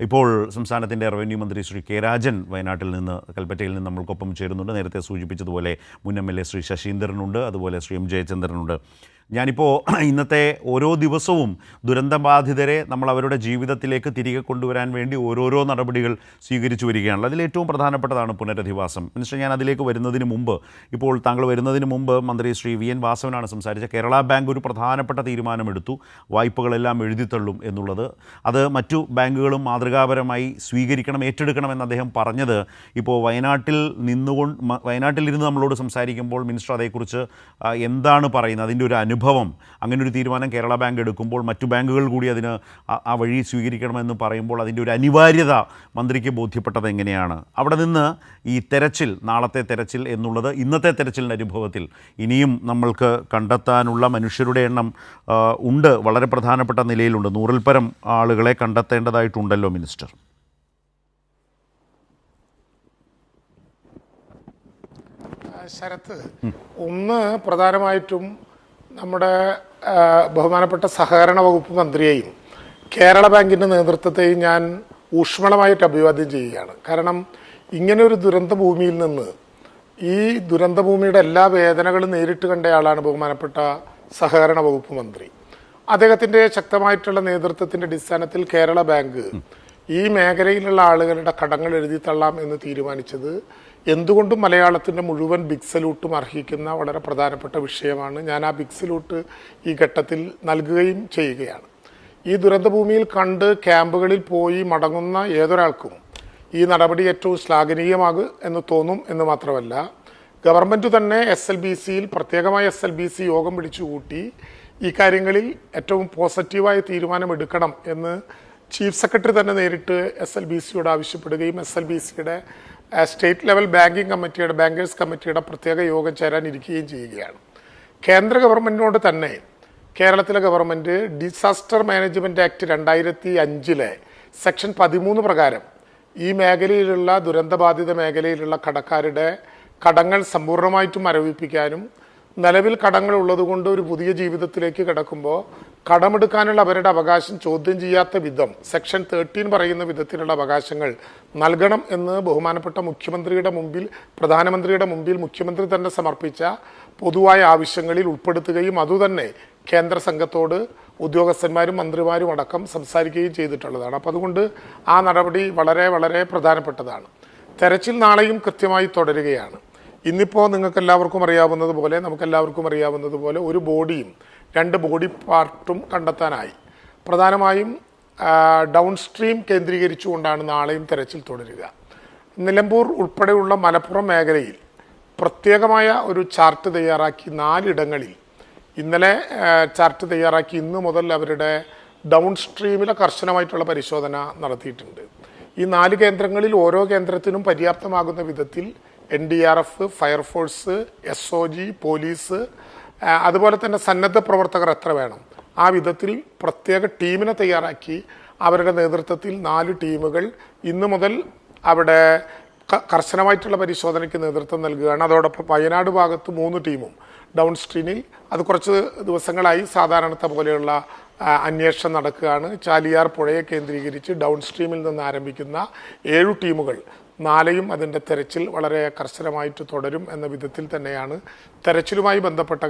ഇപ്പോൾ സംസ്ഥാനത്തിന്റെ റവന്യൂ മന്ത്രി ശ്രീ കെ രാജൻ വയനാട്ടിൽ നിന്ന് കൽപ്പറ്റയിൽ നിന്ന് നമ്മൾക്കൊപ്പം ചേരുന്നുണ്ട്. നേരത്തെ സൂചിപ്പിച്ചതുപോലെ മുൻ എം എൽ എ ശ്രീ ശശീന്ദ്രനുണ്ട് അതുപോലെ ശ്രീ എം ജയചന്ദ്രനുണ്ട്. ഞാനിപ്പോൾ ഇന്നത്തെ ഓരോ ദിവസവും ദുരന്തബാധിതരെ നമ്മൾ അവരുടെ ജീവിതത്തിലേക്ക് തിരികെ കൊണ്ടുവരാൻ വേണ്ടി ഓരോരോ നടപടികൾ സ്വീകരിച്ചു വരികയാണല്ലോ. അതിൽ ഏറ്റവും പ്രധാനപ്പെട്ടതാണ് പുനരധിവാസം. മിനിസ്റ്റർ ഞാൻ അതിലേക്ക് വരുന്നതിന് മുമ്പ് ഇപ്പോൾ താങ്കൾ വരുന്നതിന് മുമ്പ് മന്ത്രി ശ്രീ വി എൻ വാസവനാണ് സംസാരിച്ച കേരള ബാങ്ക് ഒരു പ്രധാനപ്പെട്ട തീരുമാനമെടുത്തു. വായ്പകളെല്ലാം എഴുതിത്തള്ളും എന്നുള്ളത്. അത് മറ്റു ബാങ്കുകളും മാതൃകാപരമായി സ്വീകരിക്കണം ഏറ്റെടുക്കണം എന്ന് അദ്ദേഹം പറഞ്ഞത് ഇപ്പോൾ വയനാട്ടിൽ നിന്നുകൊണ്ട് വയനാട്ടിലിരുന്ന് നമ്മളോട് സംസാരിക്കുമ്പോൾ മിനിസ്റ്റർ അതേക്കുറിച്ച് എന്താണ് പറയുന്നത്? അതിന്റെ ഒരു അങ്ങനെ ഒരു തീരുമാനം കേരള ബാങ്ക് എടുക്കുമ്പോൾ മറ്റു ബാങ്കുകൾ കൂടി അതിന് ആ വഴി സ്വീകരിക്കണമെന്ന് പറയുമ്പോൾ അതിന്റെ ഒരു അനിവാര്യത മന്ത്രിക്ക് ബോധ്യപ്പെട്ടത് എങ്ങനെയാണ്? അവിടെ നിന്ന് ഈ തെരച്ചിൽ നാളത്തെ തെരച്ചിൽ എന്നുള്ളത് ഇന്നത്തെ തെരച്ചിലിന്റെ അനുഭവത്തിൽ ഇനിയും നമ്മൾക്ക് കണ്ടെത്താനുള്ള മനുഷ്യരുടെ എണ്ണം ഉണ്ട്. വളരെ പ്രധാനപ്പെട്ട നിലയിലുണ്ട്. നൂറിൽ പരം ആളുകളെ കണ്ടെത്തേണ്ടതായിട്ടുണ്ടല്ലോ മിനിസ്റ്റർ. ശരത്ത് ഒന്ന് പ്രധാനമായിട്ടും നമ്മുടെ ബഹുമാനപ്പെട്ട സഹകരണ വകുപ്പ് മന്ത്രിയെയും കേരള ബാങ്കിന്റെ നേതൃത്വത്തെയും ഞാൻ ഊഷ്മളമായിട്ട് അഭിവാദ്യം ചെയ്യുകയാണ്. കാരണം ഇങ്ങനെ ഒരു ദുരന്ത ഭൂമിയിൽ നിന്ന് ഈ ദുരന്തഭൂമിയുടെ എല്ലാ വേദനകളും നേരിട്ട് കണ്ടയാളാണ് ബഹുമാനപ്പെട്ട സഹകരണ വകുപ്പ് മന്ത്രി. അദ്ദേഹത്തിന്റെ ശക്തമായിട്ടുള്ള നേതൃത്വത്തിന്റെ അടിസ്ഥാനത്തിൽ കേരള ബാങ്ക് ഈ മേഖലയിലുള്ള ആളുകളുടെ കടങ്ങൾ എഴുതി തള്ളാം എന്ന് തീരുമാനിച്ചത് എന്തുകൊണ്ടും മലയാളത്തിന്റെ മുഴുവൻ ബിഗ് സല്യൂട്ടും അർഹിക്കുന്ന വളരെ പ്രധാനപ്പെട്ട വിഷയമാണ്. ഞാൻ ആ ബിഗ് സല്യൂട്ട് ഈ ഘട്ടത്തിൽ നൽകുകയും ചെയ്യുകയാണ്. ഈ ദുരന്തഭൂമിയിൽ കണ്ട് ക്യാമ്പുകളിൽ പോയി മടങ്ങുന്ന ഏതൊരാൾക്കും ഈ നടപടി ഏറ്റവും ശ്ലാഘനീയമാകും എന്ന് തോന്നും എന്ന് മാത്രമല്ല ഗവൺമെന്റ് തന്നെ എസ് എൽ ബി സിയിൽ പ്രത്യേകമായ എസ് എൽ ബി സി യോഗം വിളിച്ചുകൂട്ടി ഈ കാര്യങ്ങളിൽ ഏറ്റവും പോസിറ്റീവായ തീരുമാനമെടുക്കണം എന്ന് ചീഫ് സെക്രട്ടറി തന്നെ നേരിട്ട് എസ് എൽ ബി സിയോട് ആവശ്യപ്പെടുകയും എസ് എൽ ബി സിയുടെ സ്റ്റേറ്റ് ലെവൽ ബാങ്കിങ് കമ്മിറ്റിയുടെ ബാങ്കേഴ്സ് കമ്മിറ്റിയുടെ പ്രത്യേക യോഗം ചേരാനിരിക്കുകയും ചെയ്യുകയാണ്. കേന്ദ്ര ഗവൺമെന്റിനോട് തന്നെ കേരളത്തിലെ ഗവൺമെന്റ് ഡിസാസ്റ്റർ മാനേജ്മെന്റ് ആക്ട് രണ്ടായിരത്തി അഞ്ചിലെ സെക്ഷൻ പതിമൂന്ന് പ്രകാരം ഈ മേഖലയിലുള്ള ദുരന്തബാധിത മേഖലയിലുള്ള കടക്കാരുടെ കടങ്ങൾ സമ്പൂർണമായിട്ടും മരവിപ്പിക്കാനും നിലവിൽ കടങ്ങൾ ഉള്ളതുകൊണ്ട് ഒരു പുതിയ ജീവിതത്തിലേക്ക് കിടക്കുമ്പോൾ കടമെടുക്കാനുള്ള അവരുടെ അവകാശം ചോദ്യം ചെയ്യാത്ത വിധം സെക്ഷൻ തേർട്ടീൻ പറയുന്ന വിധത്തിലുള്ള അവകാശങ്ങൾ നൽകണം എന്ന് ബഹുമാനപ്പെട്ട മുഖ്യമന്ത്രിയുടെ മുമ്പിൽ പ്രധാനമന്ത്രിയുടെ മുമ്പിൽ മുഖ്യമന്ത്രി തന്നെ സമർപ്പിച്ച പൊതുവായ ആവശ്യങ്ങളിൽ ഉൾപ്പെടുത്തുകയും അതുതന്നെ കേന്ദ്ര സംഘത്തോട് ഉദ്യോഗസ്ഥന്മാരും മന്ത്രിമാരും അടക്കം സംസാരിക്കുകയും ചെയ്തിട്ടുള്ളതാണ്. അപ്പം അതുകൊണ്ട് ആ നടപടി വളരെ വളരെ പ്രധാനപ്പെട്ടതാണ്. തെരച്ചിൽ നാളെയും കൃത്യമായി തുടരുകയാണ്. ഇന്നിപ്പോൾ നിങ്ങൾക്ക് എല്ലാവർക്കും അറിയാവുന്നതുപോലെ നമുക്കെല്ലാവർക്കും നമുക്ക് എല്ലാവർക്കും അറിയാവുന്നത് ഒരു ബോഡിയും രണ്ട് ബോഡി പാർട്ടും കണ്ടെത്താനായി. പ്രധാനമായും ഡൗൺ സ്ട്രീം കേന്ദ്രീകരിച്ചുകൊണ്ടാണ് നാളെയും തെരച്ചിൽ തുടരുക. നിലമ്പൂർ ഉൾപ്പെടെയുള്ള മലപ്പുറം മേഖലയിൽ പ്രത്യേകമായ ഒരു ചാർട്ട് തയ്യാറാക്കി നാലിടങ്ങളിൽ. ഇന്നലെ ചാർട്ട് തയ്യാറാക്കി ഇന്ന് മുതൽ അവരുടെ ഡൗൺ സ്ട്രീമിലെ കർശനമായിട്ടുള്ള പരിശോധന നടത്തിയിട്ടുണ്ട്. ഈ നാല് കേന്ദ്രങ്ങളിൽ ഓരോ കേന്ദ്രത്തിനും പര്യാപ്തമാകുന്ന വിധത്തിൽ N D R F fire force S O G police അതുപോലെ തന്നെ സന്നദ്ധ പ്രവർത്തകർ എത്ര വേണം? ആ വിധത്തിൽ പ്രത്യേക ടീമിനെ തയ്യാറാക്കി അവരുടെ നേതൃത്വത്തിൽ നാല് ടീമുകൾ ഇന്ന് മുതൽ അവിടെ കർശനമായിട്ടുള്ള പരിശോധനയ്ക്ക് നേതൃത്വം നൽകുകയാണ്. അതോടൊപ്പം വയനാട് ഭാഗത്ത് മൂന്ന് ടീമും. ഡൗൺ സ്ട്രീമിൽ അത് കുറച്ച് ദിവസങ്ങളായി സാധാരണത്തെ പോലെയുള്ള അന്വേഷണം നടക്കുകയാണ്. ചാലിയാർ പുഴയെ കേന്ദ്രീകരിച്ച് ഡൗൺ സ്ട്രീമിൽ നിന്ന് ആരംഭിക്കുന്ന ഏഴു ടീമുകൾ നാളെയും അതിന്റെ തെരച്ചിൽ വളരെ കർശനമായിട്ട് തുടരും എന്ന വിധത്തിൽ തന്നെയാണ് തെരച്ചിലുമായി ബന്ധപ്പെട്ട